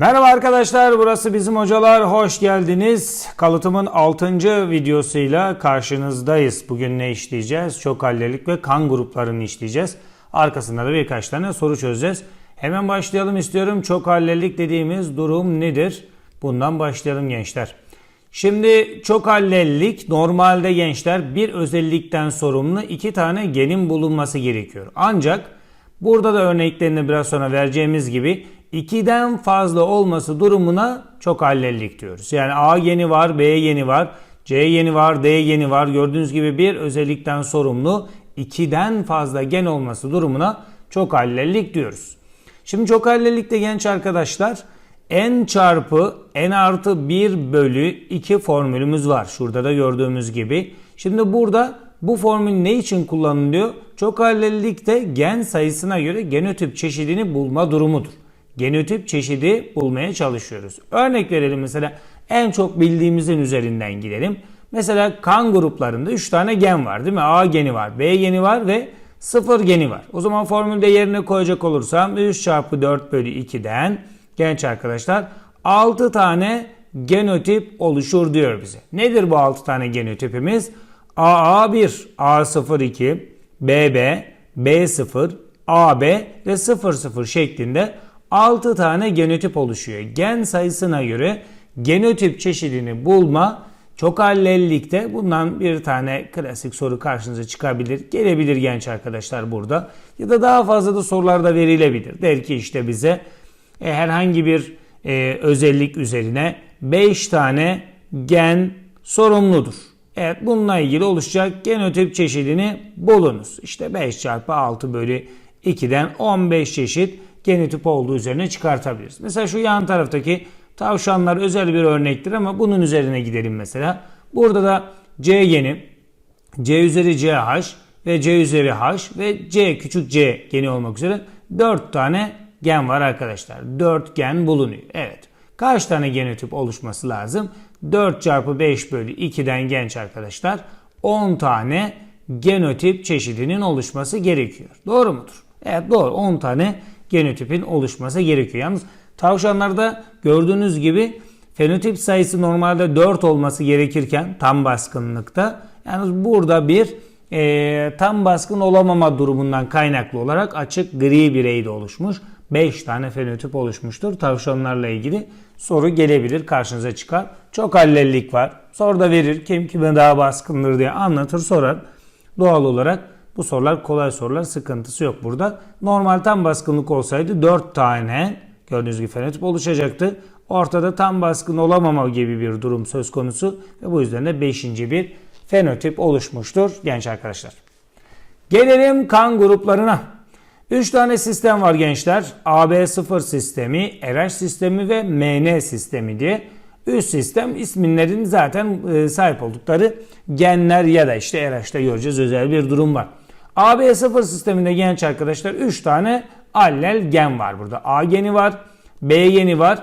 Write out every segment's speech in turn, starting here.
Merhaba arkadaşlar, burası bizim hocalar. Hoş geldiniz. Kalıtımın 6. videosuyla karşınızdayız. Bugün ne işleyeceğiz? Çok hallelik ve kan gruplarını işleyeceğiz. Arkasında da birkaç tane soru çözeceğiz. Hemen başlayalım istiyorum. Çok hallelik dediğimiz durum nedir? Bundan başlayalım gençler. Şimdi çok hallellik normalde gençler bir özellikten sorumlu iki tane genin bulunması gerekiyor. Ancak burada da örneklerini biraz sonra vereceğimiz gibi 2'den fazla olması durumuna çok hallellik diyoruz. Yani A geni var, B geni var, C geni var, D geni var. Gördüğünüz gibi bir özellikten sorumlu 2'den fazla gen olması durumuna çok hallellik diyoruz. Şimdi çok hallellikte genç arkadaşlar n çarpı n artı 1 bölü 2 formülümüz var. Şurada da gördüğümüz gibi. Şimdi burada bu formül ne için kullanılıyor? Çok hallellikte gen sayısına göre genotip çeşidini bulma durumudur. Genotip çeşidi bulmaya çalışıyoruz. Örnek verelim mesela en çok bildiğimizin üzerinden gidelim. Mesela kan gruplarında 3 tane gen var değil mi? A geni var, B geni var ve 0 geni var. O zaman formülde yerine koyacak olursam 3 çarpı 4 bölü 2'den genç arkadaşlar 6 tane genotip oluşur diyor bize. Nedir bu 6 tane genotipimiz? AA1, A02, BB, B0, AB ve 00 şeklinde 6 tane genotip oluşuyor. Gen sayısına göre genotip çeşidini bulma çok hallellikte bundan bir tane klasik soru karşınıza çıkabilir. Gelebilir genç arkadaşlar burada. Ya da daha fazla da sorular da verilebilir. Der ki işte bize e, herhangi bir e, özellik üzerine 5 tane gen sorumludur. Evet bununla ilgili oluşacak genotip çeşidini bulunuz. İşte 5 çarpı 6 bölü 2'den 15 çeşit genotip olduğu üzerine çıkartabiliriz. Mesela şu yan taraftaki tavşanlar özel bir örnektir ama bunun üzerine gidelim mesela. Burada da C geni, C üzeri CH ve C üzeri H ve C küçük c geni olmak üzere 4 tane gen var arkadaşlar. 4 gen bulunuyor. Evet. Kaç tane genotip oluşması lazım? 4 çarpı 5 bölü 2'den genç arkadaşlar 10 tane genotip çeşidinin oluşması gerekiyor. Doğru mudur? Evet doğru 10 tane genotipin oluşması gerekiyor. Yalnız tavşanlarda gördüğünüz gibi fenotip sayısı normalde 4 olması gerekirken tam baskınlıkta yalnız burada bir e, tam baskın olamama durumundan kaynaklı olarak açık gri birey de oluşmuş. 5 tane fenotip oluşmuştur. Tavşanlarla ilgili soru gelebilir karşınıza çıkar. Çok hallellik var. Soruda verir kim kime daha baskındır diye anlatır sorar. Doğal olarak bu sorular kolay sorular sıkıntısı yok burada. Normal tam baskınlık olsaydı 4 tane gördüğünüz gibi fenotip oluşacaktı. Ortada tam baskın olamama gibi bir durum söz konusu ve bu yüzden de 5. bir fenotip oluşmuştur genç arkadaşlar. Gelelim kan gruplarına. 3 tane sistem var gençler. AB0 sistemi, RH sistemi ve MN sistemi diye. Üst sistem isminlerin zaten e, sahip oldukları genler ya da işte RH'da göreceğiz özel bir durum var. AB0 sisteminde genç arkadaşlar 3 tane allel gen var burada. A geni var, B geni var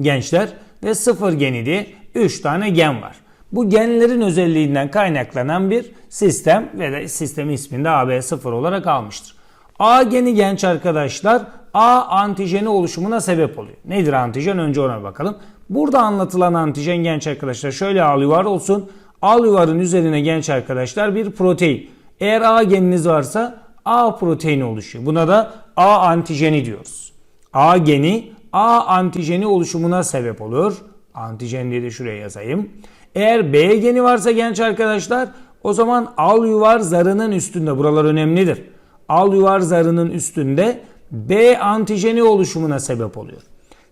gençler ve 0 geni diye 3 tane gen var. Bu genlerin özelliğinden kaynaklanan bir sistem ve de sistem ismini de AB0 olarak almıştır. A geni genç arkadaşlar A antijeni oluşumuna sebep oluyor. Nedir antijen? Önce ona bakalım. Burada anlatılan antijen genç arkadaşlar şöyle al yuvar olsun. Al yuvarın üzerine genç arkadaşlar bir protein. Eğer A geniniz varsa A proteini oluşuyor. Buna da A antijeni diyoruz. A geni A antijeni oluşumuna sebep olur. Antijen de şuraya yazayım. Eğer B geni varsa genç arkadaşlar o zaman al yuvar zarının üstünde buralar önemlidir. Al yuvar zarının üstünde B antijeni oluşumuna sebep oluyor.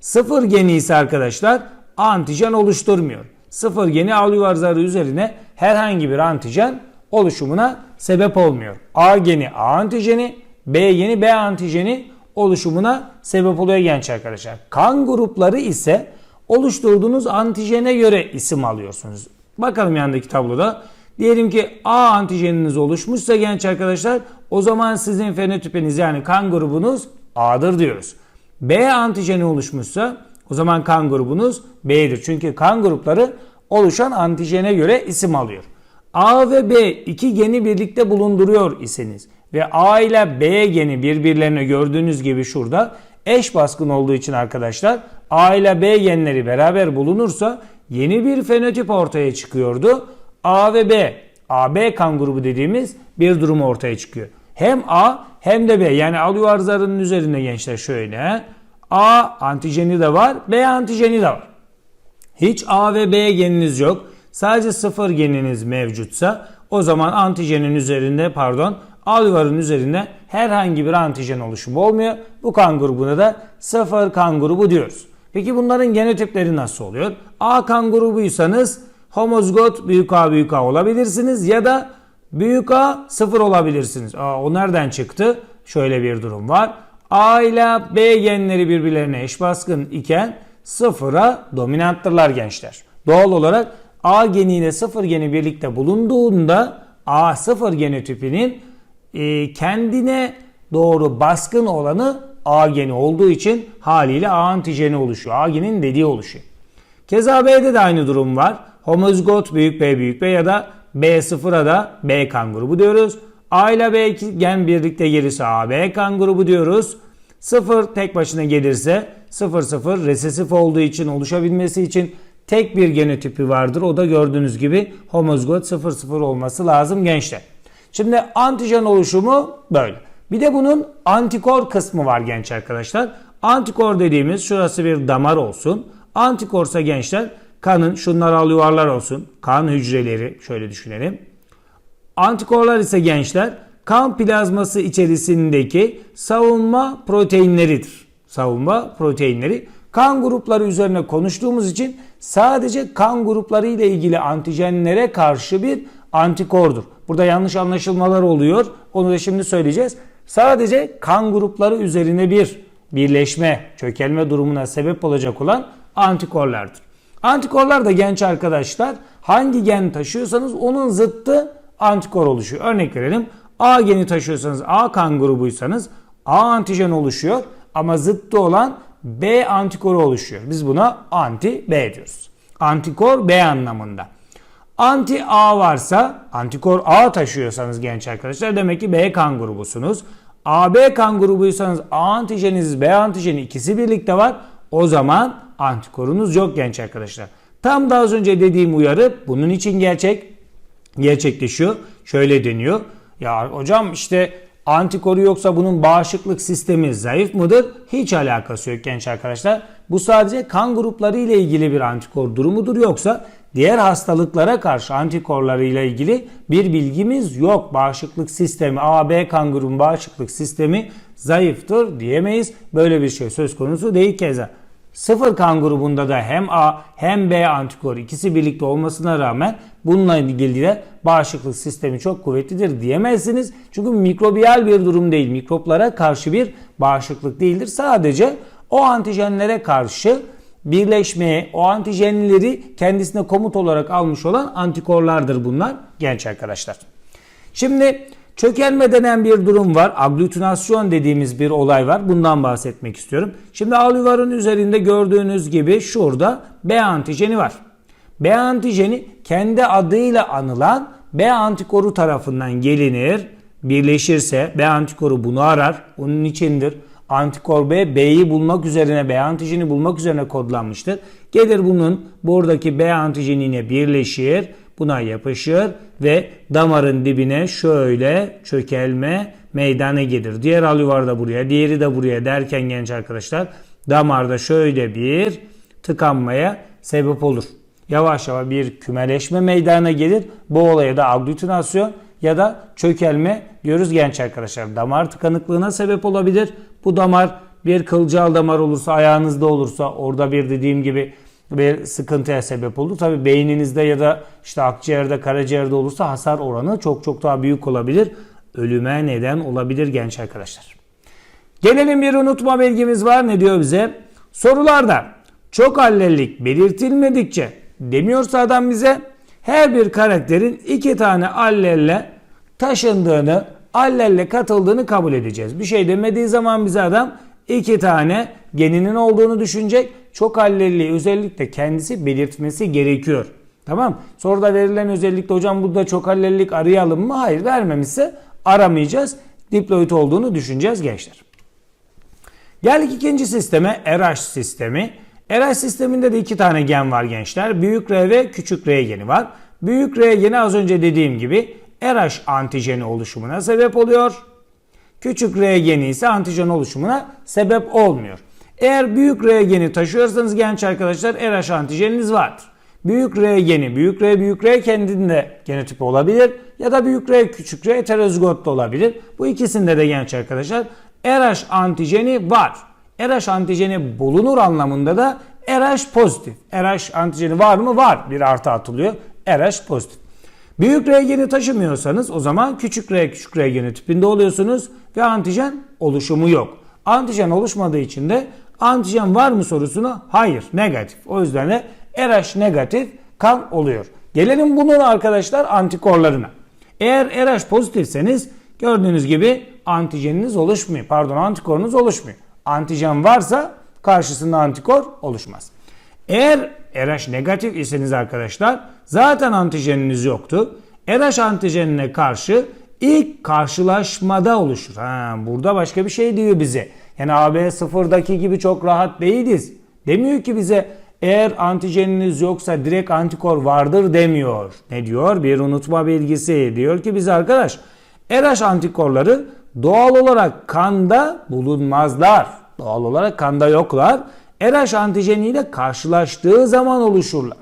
Sıfır geni ise arkadaşlar antijen oluşturmuyor. Sıfır geni al yuvar zarı üzerine herhangi bir antijen oluşumuna sebep olmuyor. A geni A antijeni, B geni B antijeni oluşumuna sebep oluyor genç arkadaşlar. Kan grupları ise oluşturduğunuz antijene göre isim alıyorsunuz. Bakalım yandaki tabloda. Diyelim ki A antijeniniz oluşmuşsa genç arkadaşlar o zaman sizin fenotipiniz yani kan grubunuz A'dır diyoruz. B antijeni oluşmuşsa o zaman kan grubunuz B'dir. Çünkü kan grupları oluşan antijene göre isim alıyor. A ve B iki geni birlikte bulunduruyor iseniz ve A ile B geni birbirlerine gördüğünüz gibi şurada eş baskın olduğu için arkadaşlar A ile B genleri beraber bulunursa yeni bir fenotip ortaya çıkıyordu. A ve B, AB kan grubu dediğimiz bir durum ortaya çıkıyor. Hem A hem de B yani alüvar zarının üzerinde gençler şöyle. A antijeni de var, B antijeni de var. Hiç A ve B geniniz yok. Sadece sıfır geniniz mevcutsa o zaman antijenin üzerinde pardon alüvarın üzerinde herhangi bir antijen oluşumu olmuyor. Bu kan grubuna da sıfır kan grubu diyoruz. Peki bunların genotipleri nasıl oluyor? A kan grubuysanız homozigot büyük A büyük A olabilirsiniz ya da büyük A sıfır olabilirsiniz. Aa, o nereden çıktı? Şöyle bir durum var. A ile B genleri birbirlerine eş baskın iken sıfıra dominanttırlar gençler. Doğal olarak A geni ile sıfır geni birlikte bulunduğunda A sıfır genotipinin e, kendine doğru baskın olanı A geni olduğu için haliyle A antijeni oluşuyor. A genin dediği oluşuyor. Keza B'de de aynı durum var. Homozigot büyük B büyük B ya da B0'a da B kan grubu diyoruz. A ile B gen birlikte gelirse AB kan grubu diyoruz. 0 tek başına gelirse 0 0 resesif olduğu için oluşabilmesi için tek bir genotipi vardır. O da gördüğünüz gibi homozigot 0 0 olması lazım gençler. Şimdi antijen oluşumu böyle. Bir de bunun antikor kısmı var genç arkadaşlar. Antikor dediğimiz şurası bir damar olsun. Antikorsa gençler kanın şunlar al yuvarlar olsun. Kan hücreleri şöyle düşünelim. Antikorlar ise gençler kan plazması içerisindeki savunma proteinleridir. Savunma proteinleri. Kan grupları üzerine konuştuğumuz için sadece kan grupları ile ilgili antijenlere karşı bir antikordur. Burada yanlış anlaşılmalar oluyor. Onu da şimdi söyleyeceğiz. Sadece kan grupları üzerine bir birleşme, çökelme durumuna sebep olacak olan antikorlardır. Antikorlar da genç arkadaşlar hangi gen taşıyorsanız onun zıttı antikor oluşuyor. Örnek verelim. A geni taşıyorsanız A kan grubuysanız A antijen oluşuyor ama zıttı olan B antikoru oluşuyor. Biz buna anti B diyoruz. Antikor B anlamında. Anti A varsa, antikor A taşıyorsanız genç arkadaşlar demek ki B kan grubusunuz. AB kan grubuysanız A antijeniniz B antijeni ikisi birlikte var. O zaman antikorunuz yok genç arkadaşlar. Tam da az önce dediğim uyarı bunun için gerçek gerçekleşiyor. Şöyle deniyor. Ya hocam işte antikoru yoksa bunun bağışıklık sistemi zayıf mıdır? Hiç alakası yok genç arkadaşlar. Bu sadece kan grupları ile ilgili bir antikor durumudur yoksa diğer hastalıklara karşı antikorları ile ilgili bir bilgimiz yok. Bağışıklık sistemi AB kan grubun bağışıklık sistemi zayıftır diyemeyiz. Böyle bir şey söz konusu değil keza. Sıfır kan grubunda da hem A hem B antikor ikisi birlikte olmasına rağmen bununla ilgili de bağışıklık sistemi çok kuvvetlidir diyemezsiniz. Çünkü mikrobiyal bir durum değil. Mikroplara karşı bir bağışıklık değildir. Sadece o antijenlere karşı birleşmeye, o antijenleri kendisine komut olarak almış olan antikorlardır bunlar genç arkadaşlar. Şimdi Çökelme denen bir durum var. Aglutinasyon dediğimiz bir olay var. Bundan bahsetmek istiyorum. Şimdi alüvarın üzerinde gördüğünüz gibi şurada B antijeni var. B antijeni kendi adıyla anılan B antikoru tarafından gelinir. Birleşirse B antikoru bunu arar. Onun içindir. Antikor B, B'yi bulmak üzerine, B antijeni bulmak üzerine kodlanmıştır. Gelir bunun buradaki B antijeniyle birleşir buna yapışır ve damarın dibine şöyle çökelme meydana gelir. Diğer alüvar da buraya, diğeri de buraya derken genç arkadaşlar damarda şöyle bir tıkanmaya sebep olur. Yavaş yavaş bir kümeleşme meydana gelir. Bu olaya da aglutinasyon ya da çökelme diyoruz genç arkadaşlar. Damar tıkanıklığına sebep olabilir. Bu damar bir kılcal damar olursa ayağınızda olursa orada bir dediğim gibi bir sıkıntıya sebep olur. Tabi beyninizde ya da işte akciğerde, karaciğerde olursa hasar oranı çok çok daha büyük olabilir. Ölüme neden olabilir genç arkadaşlar. Gelelim bir unutma bilgimiz var. Ne diyor bize? Sorularda çok allellik belirtilmedikçe demiyorsa adam bize her bir karakterin iki tane allelle taşındığını, allelle katıldığını kabul edeceğiz. Bir şey demediği zaman bize adam iki tane geninin olduğunu düşünecek. Çok allelliği özellikle kendisi belirtmesi gerekiyor. Tamam. Sonra da verilen özellikle hocam burada çok allellik arayalım mı? Hayır vermemişse aramayacağız. Diploid olduğunu düşüneceğiz gençler. Geldik ikinci sisteme RH sistemi. RH sisteminde de iki tane gen var gençler. Büyük R ve küçük R geni var. Büyük R geni az önce dediğim gibi RH antijeni oluşumuna sebep oluyor. Küçük R geni ise antijen oluşumuna sebep olmuyor. Eğer büyük R geni taşıyorsanız genç arkadaşlar RH antijeniniz vardır. Büyük R geni, büyük R büyük R kendinde genotipi olabilir ya da büyük R küçük R heterozigot da olabilir. Bu ikisinde de genç arkadaşlar RH antijeni var. RH antijeni bulunur anlamında da RH pozitif. RH antijeni var mı? Var. Bir artı atılıyor. RH pozitif. Büyük R geni taşımıyorsanız o zaman küçük R küçük R geni tipinde oluyorsunuz ve antijen oluşumu yok. Antijen oluşmadığı için de antijen var mı sorusunu hayır negatif. O yüzden de RH negatif kan oluyor. Gelelim bunun arkadaşlar antikorlarına. Eğer RH pozitifseniz gördüğünüz gibi antijeniniz oluşmuyor. Pardon antikorunuz oluşmuyor. Antijen varsa karşısında antikor oluşmaz. Eğer RH negatif iseniz arkadaşlar zaten antijeniniz yoktu. RH antijenine karşı ilk karşılaşmada oluşur. Ha, burada başka bir şey diyor bize. Yani AB sıfırdaki gibi çok rahat değiliz. Demiyor ki bize eğer antijeniniz yoksa direkt antikor vardır demiyor. Ne diyor? Bir unutma bilgisi. Diyor ki bize arkadaş RH antikorları doğal olarak kanda bulunmazlar. Doğal olarak kanda yoklar. RH antijeniyle karşılaştığı zaman oluşurlar.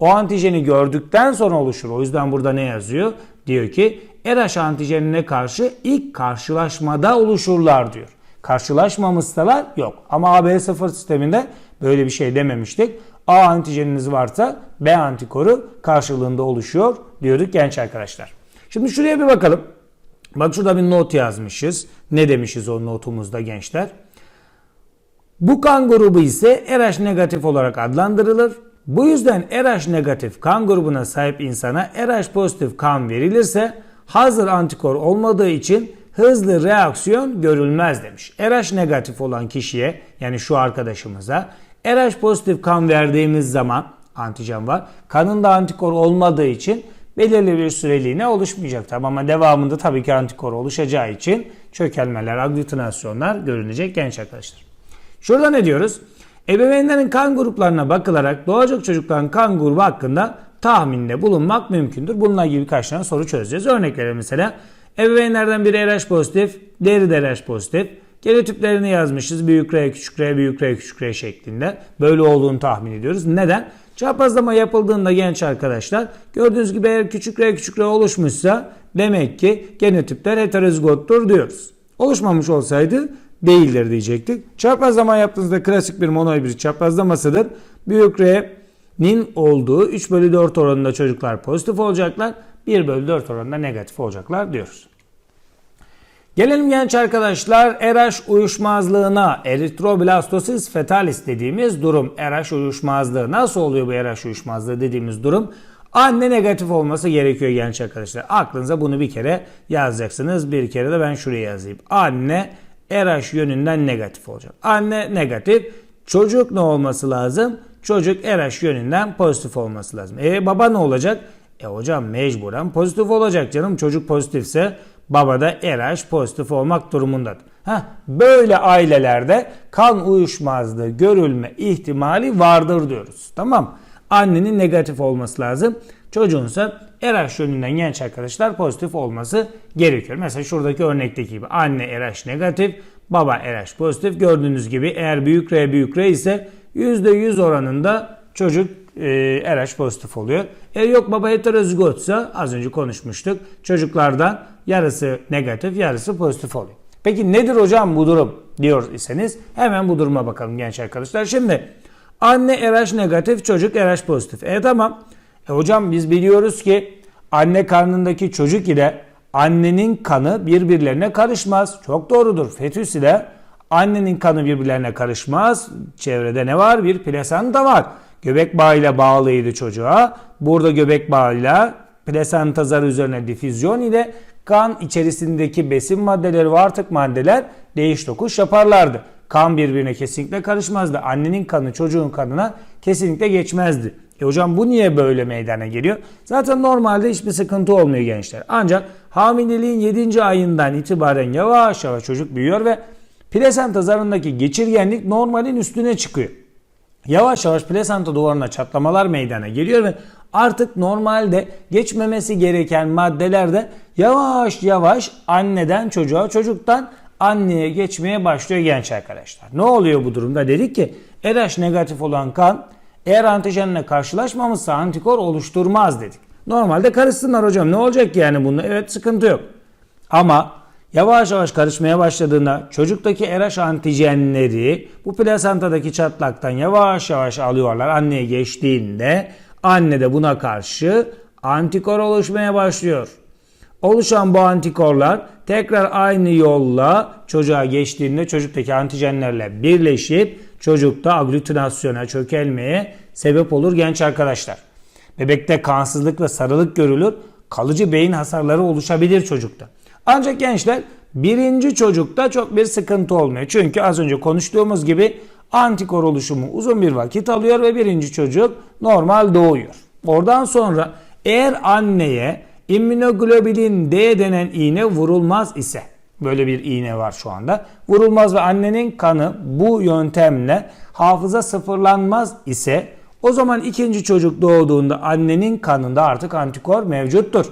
O antijeni gördükten sonra oluşur. O yüzden burada ne yazıyor? Diyor ki RH antijenine karşı ilk karşılaşmada oluşurlar diyor. Karşılaşmamışsalar yok. Ama AB0 sisteminde böyle bir şey dememiştik. A antijeniniz varsa B antikoru karşılığında oluşuyor diyorduk genç arkadaşlar. Şimdi şuraya bir bakalım. Bak şurada bir not yazmışız. Ne demişiz o notumuzda gençler? Bu kan grubu ise RH negatif olarak adlandırılır. Bu yüzden RH negatif kan grubuna sahip insana RH pozitif kan verilirse hazır antikor olmadığı için hızlı reaksiyon görülmez demiş. RH negatif olan kişiye yani şu arkadaşımıza RH pozitif kan verdiğimiz zaman antijen var. Kanında antikor olmadığı için belirli bir süreliğine oluşmayacak. Tabi ama devamında tabii ki antikor oluşacağı için çökelmeler, aglutinasyonlar görünecek genç arkadaşlar. Şurada ne diyoruz? Ebeveynlerin kan gruplarına bakılarak doğacak çocukların kan grubu hakkında tahminde bulunmak mümkündür. Bununla ilgili birkaç tane soru çözeceğiz. Örnek verelim mesela. Ebeveynlerden biri RH pozitif, diğeri de RH pozitif. Genotiplerini yazmışız. Büyük R, küçük R, büyük R, küçük R şeklinde. Böyle olduğunu tahmin ediyoruz. Neden? Çaprazlama yapıldığında genç arkadaşlar gördüğünüz gibi eğer küçük R, küçük R oluşmuşsa demek ki genotipler heterozigottur diyoruz. Oluşmamış olsaydı değildir diyecektik. Çaprazlama yaptığınızda klasik bir monohibrit çaprazlamasıdır. Büyük R'nin olduğu 3 bölü 4 oranında çocuklar pozitif olacaklar. 1 bölü 4 oranında negatif olacaklar diyoruz. Gelelim genç arkadaşlar RH uyuşmazlığına eritroblastosis fetalis dediğimiz durum. RH uyuşmazlığı nasıl oluyor bu RH uyuşmazlığı dediğimiz durum? Anne negatif olması gerekiyor genç arkadaşlar. Aklınıza bunu bir kere yazacaksınız. Bir kere de ben şuraya yazayım. Anne RH yönünden negatif olacak. Anne negatif. Çocuk ne olması lazım? Çocuk RH yönünden pozitif olması lazım. E baba ne olacak? E hocam mecburen pozitif olacak canım. Çocuk pozitifse baba da RH pozitif olmak durumundadır. Heh, böyle ailelerde kan uyuşmazlığı görülme ihtimali vardır diyoruz. Tamam Annenin negatif olması lazım. Çocuğunsa RH yönünden genç arkadaşlar pozitif olması gerekiyor. Mesela şuradaki örnekteki gibi anne RH negatif, baba RH pozitif. Gördüğünüz gibi eğer büyük R büyük R ise %100 oranında çocuk e, RH pozitif oluyor. Eğer yok baba heterozigotsa az önce konuşmuştuk. Çocuklardan yarısı negatif yarısı pozitif oluyor. Peki nedir hocam bu durum diyor iseniz hemen bu duruma bakalım genç arkadaşlar. Şimdi anne RH negatif çocuk RH pozitif. E tamam. E hocam biz biliyoruz ki anne karnındaki çocuk ile annenin kanı birbirlerine karışmaz. Çok doğrudur. Fetüs ile annenin kanı birbirlerine karışmaz. Çevrede ne var? Bir plasenta var. Göbek bağıyla bağlıydı çocuğa. Burada göbek bağıyla plasenta zarı üzerine difüzyon ile kan içerisindeki besin maddeleri ve artık maddeler değiş tokuş yaparlardı. Kan birbirine kesinlikle karışmazdı. Annenin kanı çocuğun kanına kesinlikle geçmezdi. E hocam bu niye böyle meydana geliyor? Zaten normalde hiçbir sıkıntı olmuyor gençler. Ancak hamileliğin 7. ayından itibaren yavaş yavaş çocuk büyüyor ve plasenta zarındaki geçirgenlik normalin üstüne çıkıyor. Yavaş yavaş plasenta duvarına çatlamalar meydana geliyor ve artık normalde geçmemesi gereken maddelerde yavaş yavaş anneden çocuğa, çocuktan anneye geçmeye başlıyor genç arkadaşlar. Ne oluyor bu durumda? Dedik ki RH negatif olan kan eğer antijenle karşılaşmamışsa antikor oluşturmaz dedik. Normalde karışsınlar hocam ne olacak yani bunda? Evet sıkıntı yok. Ama yavaş yavaş karışmaya başladığında çocuktaki RH antijenleri bu plasentadaki çatlaktan yavaş yavaş alıyorlar. Anneye geçtiğinde anne de buna karşı antikor oluşmaya başlıyor. Oluşan bu antikorlar tekrar aynı yolla çocuğa geçtiğinde çocuktaki antijenlerle birleşip çocukta aglutinasyona, çökelmeye sebep olur genç arkadaşlar. Bebekte kansızlık ve sarılık görülür. Kalıcı beyin hasarları oluşabilir çocukta. Ancak gençler birinci çocukta çok bir sıkıntı olmuyor. Çünkü az önce konuştuğumuz gibi antikor oluşumu uzun bir vakit alıyor ve birinci çocuk normal doğuyor. Oradan sonra eğer anneye immunoglobulin D denen iğne vurulmaz ise böyle bir iğne var şu anda. Vurulmaz ve annenin kanı bu yöntemle hafıza sıfırlanmaz ise o zaman ikinci çocuk doğduğunda annenin kanında artık antikor mevcuttur.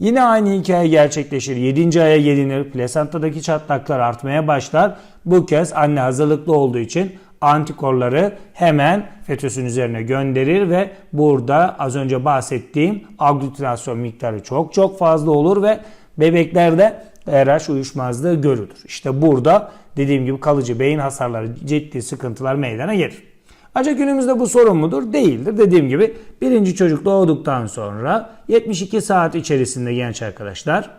Yine aynı hikaye gerçekleşir. 7. aya gelinir. Plasentadaki çatlaklar artmaya başlar. Bu kez anne hazırlıklı olduğu için antikorları hemen fetüsün üzerine gönderir ve burada az önce bahsettiğim aglutinasyon miktarı çok çok fazla olur ve bebeklerde RH uyuşmazlığı görülür. İşte burada dediğim gibi kalıcı beyin hasarları, ciddi sıkıntılar meydana gelir. Ancak günümüzde bu sorun mudur? Değildir. Dediğim gibi birinci çocuk doğduktan sonra 72 saat içerisinde genç arkadaşlar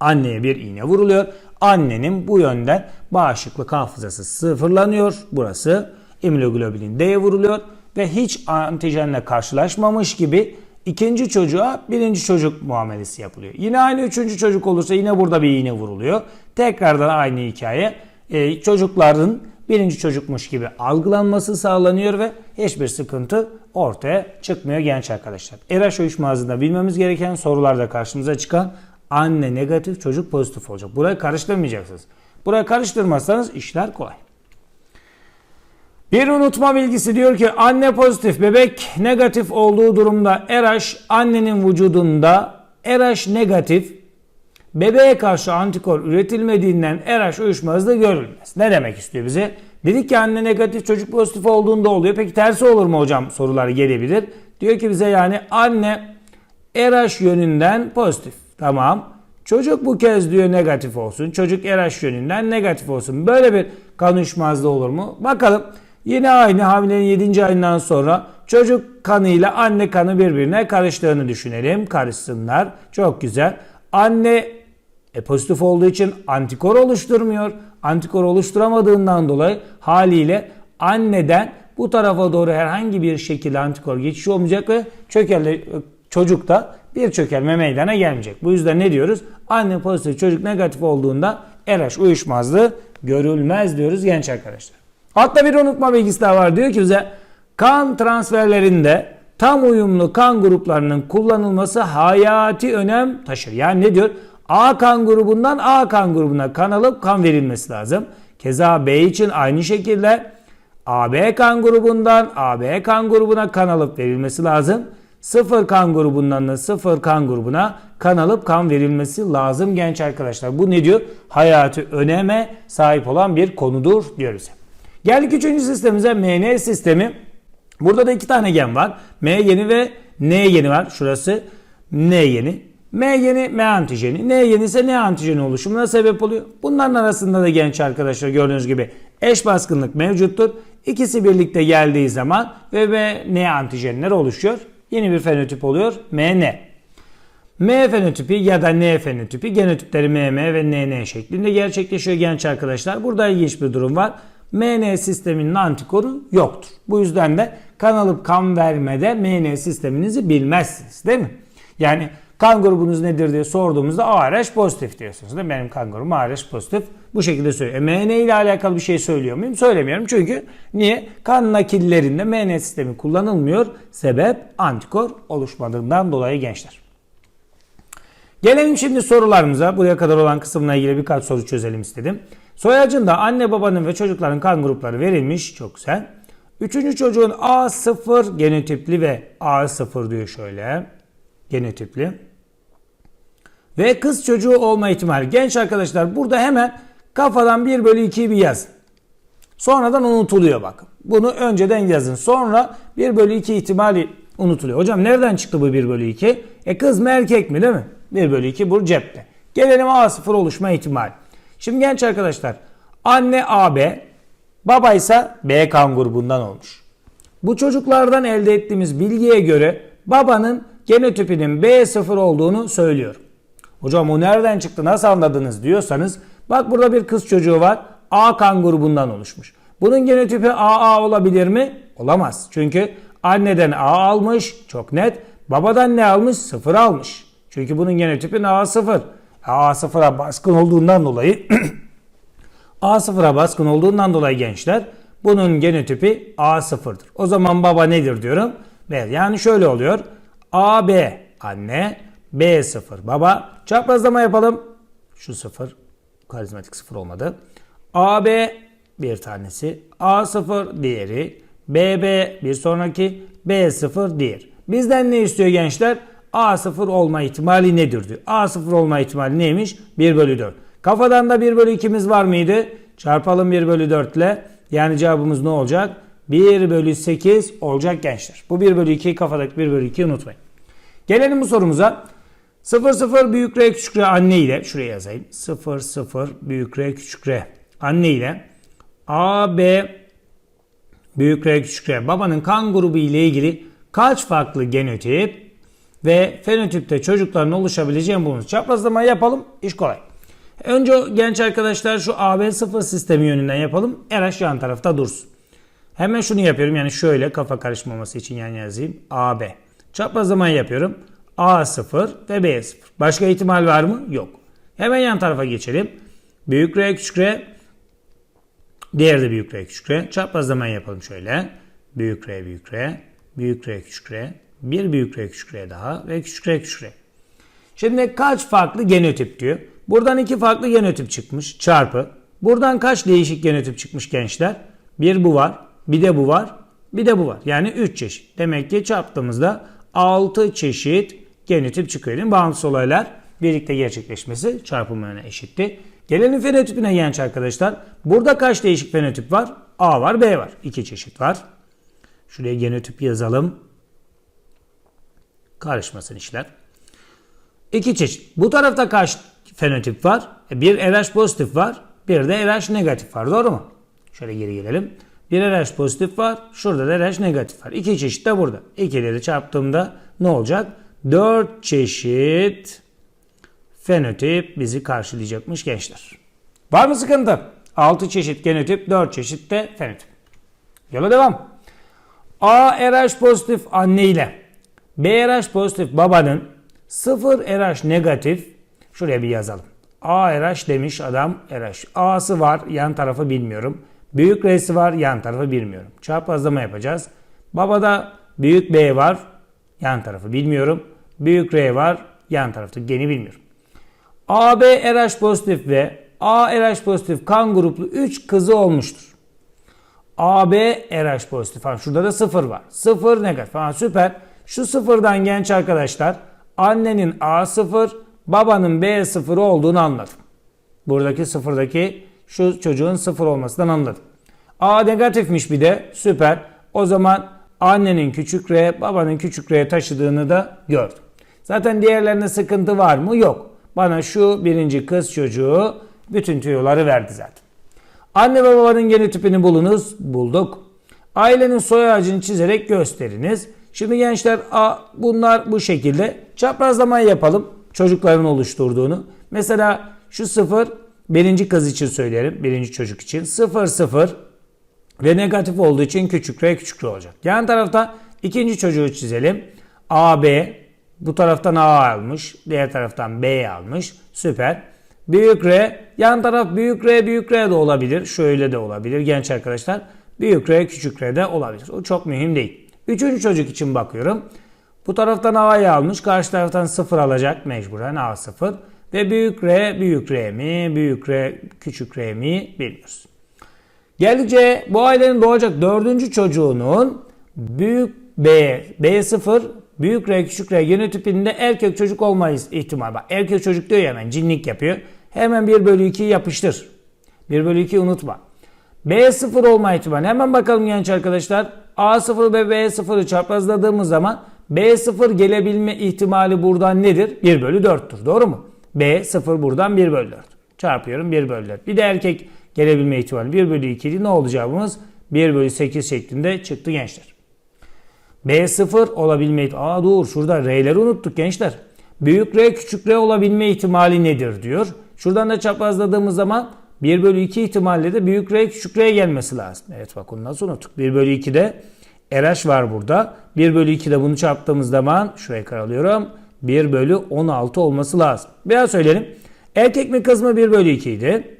anneye bir iğne vuruluyor. Annenin bu yönden bağışıklık hafızası sıfırlanıyor. Burası immunoglobulin D'ye vuruluyor ve hiç antijenle karşılaşmamış gibi ikinci çocuğa birinci çocuk muamelesi yapılıyor. Yine aynı üçüncü çocuk olursa yine burada bir iğne vuruluyor. Tekrardan aynı hikaye. Ee, çocukların birinci çocukmuş gibi algılanması sağlanıyor ve hiçbir sıkıntı ortaya çıkmıyor genç arkadaşlar. RH uyuşmazlığında bilmemiz gereken sorularda karşımıza çıkan anne negatif çocuk pozitif olacak. Burayı karıştırmayacaksınız. Burayı karıştırmazsanız işler kolay. Bir unutma bilgisi diyor ki anne pozitif bebek negatif olduğu durumda RH annenin vücudunda RH negatif bebeğe karşı antikor üretilmediğinden RH uyuşmazlığı görülmez. Ne demek istiyor bize? Dedik ki anne negatif çocuk pozitif olduğunda oluyor. Peki tersi olur mu hocam sorular gelebilir. Diyor ki bize yani anne RH yönünden pozitif. Tamam. Çocuk bu kez diyor negatif olsun. Çocuk RH yönünden negatif olsun. Böyle bir kan uyuşmazlığı olur mu? Bakalım. Yine aynı hamilenin 7. ayından sonra çocuk kanıyla anne kanı birbirine karıştığını düşünelim. Karışsınlar. Çok güzel. Anne e, pozitif olduğu için antikor oluşturmuyor. Antikor oluşturamadığından dolayı haliyle anneden bu tarafa doğru herhangi bir şekilde antikor geçişi olmayacak ve çökelli çocukta bir çökelme meydana gelmeyecek. Bu yüzden ne diyoruz? Anne pozitif çocuk negatif olduğunda RH uyuşmazlığı görülmez diyoruz genç arkadaşlar. Hatta bir unutma bilgisi daha var. Diyor ki bize kan transferlerinde tam uyumlu kan gruplarının kullanılması hayati önem taşır. Yani ne diyor? A kan grubundan A kan grubuna kan alıp kan verilmesi lazım. Keza B için aynı şekilde AB kan grubundan AB kan grubuna kan alıp verilmesi lazım. Sıfır kan grubundan da sıfır kan grubuna kan alıp kan verilmesi lazım genç arkadaşlar. Bu ne diyor? Hayati öneme sahip olan bir konudur diyoruz. Geldik üçüncü sistemimize MN sistemi. Burada da iki tane gen var. M yeni ve N yeni var. Şurası N yeni. M yeni M antijeni. N yeni ise N antijeni oluşumuna sebep oluyor. Bunların arasında da genç arkadaşlar gördüğünüz gibi eş baskınlık mevcuttur. İkisi birlikte geldiği zaman ve ve N antijenler oluşuyor. Yeni bir fenotip oluyor. MN. M fenotipi ya da N fenotipi genotipleri MM ve NN şeklinde gerçekleşiyor genç arkadaşlar. Burada ilginç bir durum var. MN sisteminin antikoru yoktur. Bu yüzden de kan alıp kan vermede MN sisteminizi bilmezsiniz değil mi? Yani kan grubunuz nedir diye sorduğumuzda ARH pozitif diyorsunuz. Değil mi? Benim kan grubum ARH pozitif. Bu şekilde söylüyor. E, MN ile alakalı bir şey söylüyor muyum? Söylemiyorum. Çünkü niye? Kan nakillerinde MN sistemi kullanılmıyor. Sebep antikor oluşmadığından dolayı gençler. Gelelim şimdi sorularımıza. Buraya kadar olan kısımla ilgili birkaç soru çözelim istedim. Soy ağacında anne babanın ve çocukların kan grupları verilmiş. Çok güzel. Üçüncü çocuğun A0 genotipli ve A0 diyor şöyle. Genotipli. Ve kız çocuğu olma ihtimali. Genç arkadaşlar burada hemen kafadan 1 bölü 2'yi bir yazın. Sonradan unutuluyor bakın. Bunu önceden yazın. Sonra 1 bölü 2 ihtimali unutuluyor. Hocam nereden çıktı bu 1 bölü 2? E kız mı erkek mi değil mi? 1 bölü 2 bu cepte. Gelelim A0 oluşma ihtimali. Şimdi genç arkadaşlar anne AB baba ise B kan grubundan olmuş. Bu çocuklardan elde ettiğimiz bilgiye göre babanın genotipinin B0 olduğunu söylüyorum. Hocam o nereden çıktı nasıl anladınız diyorsanız bak burada bir kız çocuğu var A kan grubundan oluşmuş. Bunun genotipi AA olabilir mi? Olamaz. Çünkü anneden A almış çok net. Babadan ne almış? 0 almış. Çünkü bunun genotipi A0. A0'a baskın olduğundan dolayı A0'a baskın olduğundan dolayı gençler bunun genotipi A0'dır. O zaman baba nedir diyorum? Yani şöyle oluyor. AB anne, B0 baba. Çaprazlama yapalım. Şu 0 karizmatik 0 olmadı. AB bir tanesi, A0 diğeri, BB bir sonraki, B0 diğer. Bizden ne istiyor gençler? A0 olma ihtimali nedir diyor. A0 olma ihtimali neymiş? 1 bölü 4. Kafadan da 1 bölü 2'miz var mıydı? Çarpalım 1 bölü 4 ile. Yani cevabımız ne olacak? 1 bölü 8 olacak gençler. Bu 1 bölü 2'yi kafadaki 1 bölü 2'yi unutmayın. Gelelim bu sorumuza. 0 0 büyük R küçük R anne ile şuraya yazayım. 0 0 büyük R küçük R anne ile AB büyük R küçük R babanın kan grubu ile ilgili kaç farklı genotip ve fenotipte çocukların oluşabileceğini bulunuz. Çaprazlama yapalım. iş kolay. Önce genç arkadaşlar şu AB0 sistemi yönünden yapalım. RH yan tarafta dursun. Hemen şunu yapıyorum. Yani şöyle kafa karışmaması için yan yazayım. AB. Çaprazlama yapıyorum. A0 ve B0. Başka ihtimal var mı? Yok. Hemen yan tarafa geçelim. Büyük R küçük R. Diğeri de büyük R küçük R. Çaprazlama yapalım şöyle. Büyük R büyük R. Büyük R küçük R. Bir büyük R küçük R daha ve küçük R küçük R. Şimdi kaç farklı genotip diyor. Buradan iki farklı genotip çıkmış çarpı. Buradan kaç değişik genotip çıkmış gençler? Bir bu var, bir de bu var, bir de bu var. Yani 3 çeşit. Demek ki çarptığımızda 6 çeşit genotip çıkıyor. Değil mi? Bağımsız olaylar birlikte gerçekleşmesi çarpımına eşitti. Gelelim fenotipine genç arkadaşlar. Burada kaç değişik fenotip var? A var, B var. 2 çeşit var. Şuraya genotip yazalım. Karışmasın işler. İki çeşit. Bu tarafta kaç fenotip var? E, Bir RH pozitif var. Bir de RH negatif var. Doğru mu? Şöyle geri gelelim. Bir RH pozitif var. Şurada da RH negatif var. İki çeşit de burada. İkileri çarptığımda ne olacak? Dört çeşit fenotip bizi karşılayacakmış gençler. Var mı sıkıntı? 6 çeşit genotip, 4 çeşit de fenotip. Yola devam. A RH pozitif anne ile B RH pozitif babanın 0 RH negatif şuraya bir yazalım. A RH demiş adam RH. A'sı var yan tarafı bilmiyorum. Büyük R'si var yan tarafı bilmiyorum. Çarpazlama yapacağız. Babada büyük B var yan tarafı bilmiyorum. Büyük R var yan tarafta geni bilmiyorum. AB RH pozitif ve A RH pozitif kan gruplu 3 kızı olmuştur. AB RH pozitif. Ha, şurada da 0 var. 0 negatif. Ha, süper. Şu sıfırdan genç arkadaşlar annenin A0 babanın B0 olduğunu anladım. Buradaki sıfırdaki şu çocuğun 0 olmasından anladım. A negatifmiş bir de süper. O zaman annenin küçük R babanın küçük R taşıdığını da gördüm. Zaten diğerlerine sıkıntı var mı? Yok. Bana şu birinci kız çocuğu bütün tüyoları verdi zaten. Anne ve babanın genotipini bulunuz. Bulduk. Ailenin soy ağacını çizerek gösteriniz. Şimdi gençler a, bunlar bu şekilde. Çaprazlama yapalım. Çocukların oluşturduğunu. Mesela şu sıfır birinci kız için söylerim. Birinci çocuk için. Sıfır sıfır ve negatif olduğu için küçük r küçük r olacak. Yan tarafta ikinci çocuğu çizelim. A, B. Bu taraftan A almış. Diğer taraftan B almış. Süper. Büyük R. Yan taraf büyük R büyük R de olabilir. Şöyle de olabilir genç arkadaşlar. Büyük R küçük R de olabilir. O çok mühim değil. Üçüncü çocuk için bakıyorum. Bu taraftan A'yı almış. Karşı taraftan 0 alacak mecburen A0. Ve büyük R büyük R mi? Büyük R küçük R mi? Bilmiyoruz. Geldikçe bu ailenin doğacak dördüncü çocuğunun büyük B, B0 büyük R küçük R genotipinde erkek çocuk olma ihtimali. Bak erkek çocuk diyor ya hemen cinlik yapıyor. Hemen 1 bölü 2'yi yapıştır. 1 bölü 2'yi unutma. B0 olma ihtimali. Hemen bakalım genç arkadaşlar. A0 ve B0'ı çaprazladığımız zaman B0 gelebilme ihtimali buradan nedir? 1 bölü 4'tür. Doğru mu? B0 buradan 1 bölü 4. Çarpıyorum 1 bölü 4. Bir de erkek gelebilme ihtimali 1 bölü 2 idi. Ne olacağımız? 1 bölü 8 şeklinde çıktı gençler. B0 olabilme. Aa dur şurada R'leri unuttuk gençler. Büyük R küçük R olabilme ihtimali nedir diyor. Şuradan da çaprazladığımız zaman 1 bölü 2 ihtimalle de büyük R küçük R gelmesi lazım. Evet bak onu nasıl unuttuk. 1 bölü 2'de RH var burada. 1 bölü 2'de bunu çarptığımız zaman şuraya karalıyorum. 1 bölü 16 olması lazım. Biraz söyleyelim. Erkek mi kız mı 1 bölü 2 idi.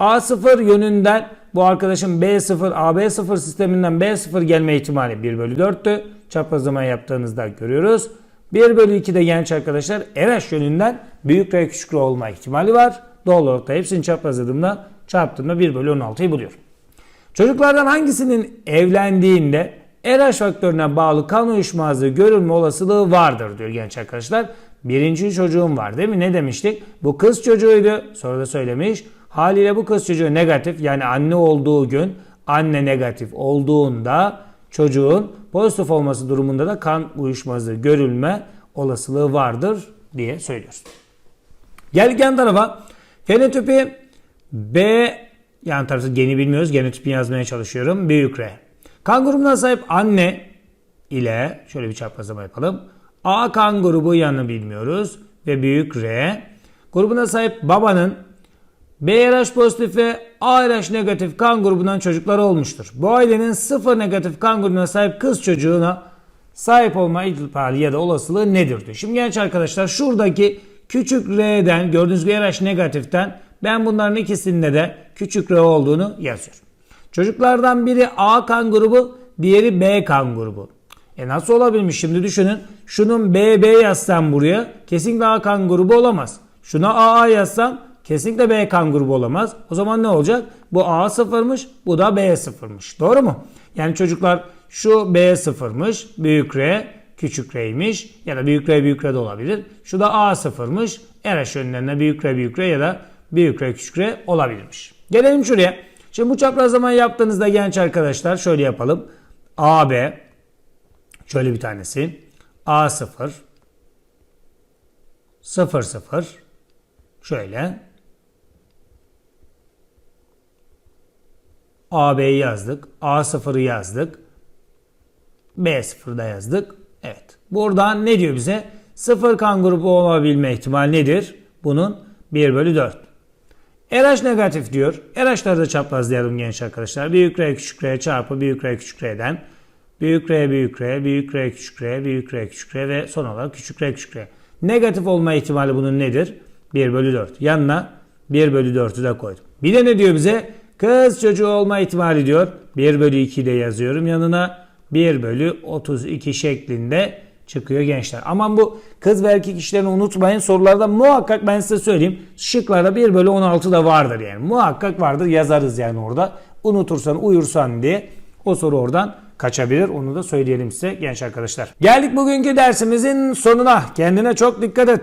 A0 yönünden bu arkadaşın B0, AB0 sisteminden B0 gelme ihtimali 1 bölü 4'tü. Çaprazlama yaptığınızda görüyoruz. 1 bölü 2'de genç arkadaşlar RH yönünden büyük R küçük R olma ihtimali var. Doğal olarak da hepsini çaprazladığımda çarptığımda 1 bölü 16'yı buluyorum. Çocuklardan hangisinin evlendiğinde RH faktörüne bağlı kan uyuşmazlığı görülme olasılığı vardır diyor genç arkadaşlar. Birinci çocuğum var değil mi? Ne demiştik? Bu kız çocuğuydu. Sonra da söylemiş. Haliyle bu kız çocuğu negatif yani anne olduğu gün anne negatif olduğunda çocuğun pozitif olması durumunda da kan uyuşmazlığı görülme olasılığı vardır diye söylüyoruz. Yan tarafa. Fenotipi B yan tarafı geni bilmiyoruz. Genotipini yazmaya çalışıyorum. Büyük R. Kan sahip anne ile şöyle bir çaprazlama yapalım. A kan grubu yanı bilmiyoruz ve büyük R. Grubuna sahip babanın BRH pozitif ve ARH negatif kan grubundan çocuklar olmuştur. Bu ailenin sıfır negatif kan grubuna sahip kız çocuğuna sahip olma ihtimali ya da olasılığı nedir diyor. Şimdi genç arkadaşlar şuradaki küçük R'den gördüğünüz gibi RH negatiften ben bunların ikisinde de küçük R olduğunu yazıyorum. Çocuklardan biri A kan grubu, diğeri B kan grubu. E nasıl olabilmiş şimdi düşünün. Şunun BB yazsam buraya kesinlikle A kan grubu olamaz. Şuna AA yazsam kesinlikle B kan grubu olamaz. O zaman ne olacak? Bu A sıfırmış, bu da B sıfırmış. Doğru mu? Yani çocuklar şu B sıfırmış, büyük R, küçük R'ymiş ya da büyük R büyük R de olabilir. Şu da A sıfırmış, RH yönlerine büyük R büyük R ya da büyük R küçük R olabilirmiş. Gelelim şuraya. Şimdi bu çaprazlamayı yaptığınızda genç arkadaşlar şöyle yapalım. AB şöyle bir tanesi. A0 0 0 şöyle AB'yi yazdık. A0'ı yazdık. B0'da yazdık. Evet. Buradan ne diyor bize? 0 kan grubu olabilme ihtimali nedir? Bunun 1 bölü 4. RH negatif diyor. RH'ları da çaprazlayalım genç arkadaşlar. Büyük R küçük R çarpı büyük R küçük R'den. Büyük R büyük R, büyük R küçük R, büyük R küçük R ve son olarak küçük R küçük R. Negatif olma ihtimali bunun nedir? 1 bölü 4. Yanına 1 bölü 4'ü de koydum. Bir de ne diyor bize? Kız çocuğu olma ihtimali diyor. 1 bölü 2 de yazıyorum yanına. 1 bölü 32 şeklinde çıkıyor gençler. Aman bu kız ve erkek işlerini unutmayın. Sorularda muhakkak ben size söyleyeyim. Şıklarda 1 bölü 16 da vardır yani. Muhakkak vardır yazarız yani orada. Unutursan uyursan diye o soru oradan kaçabilir. Onu da söyleyelim size genç arkadaşlar. Geldik bugünkü dersimizin sonuna. Kendine çok dikkat et.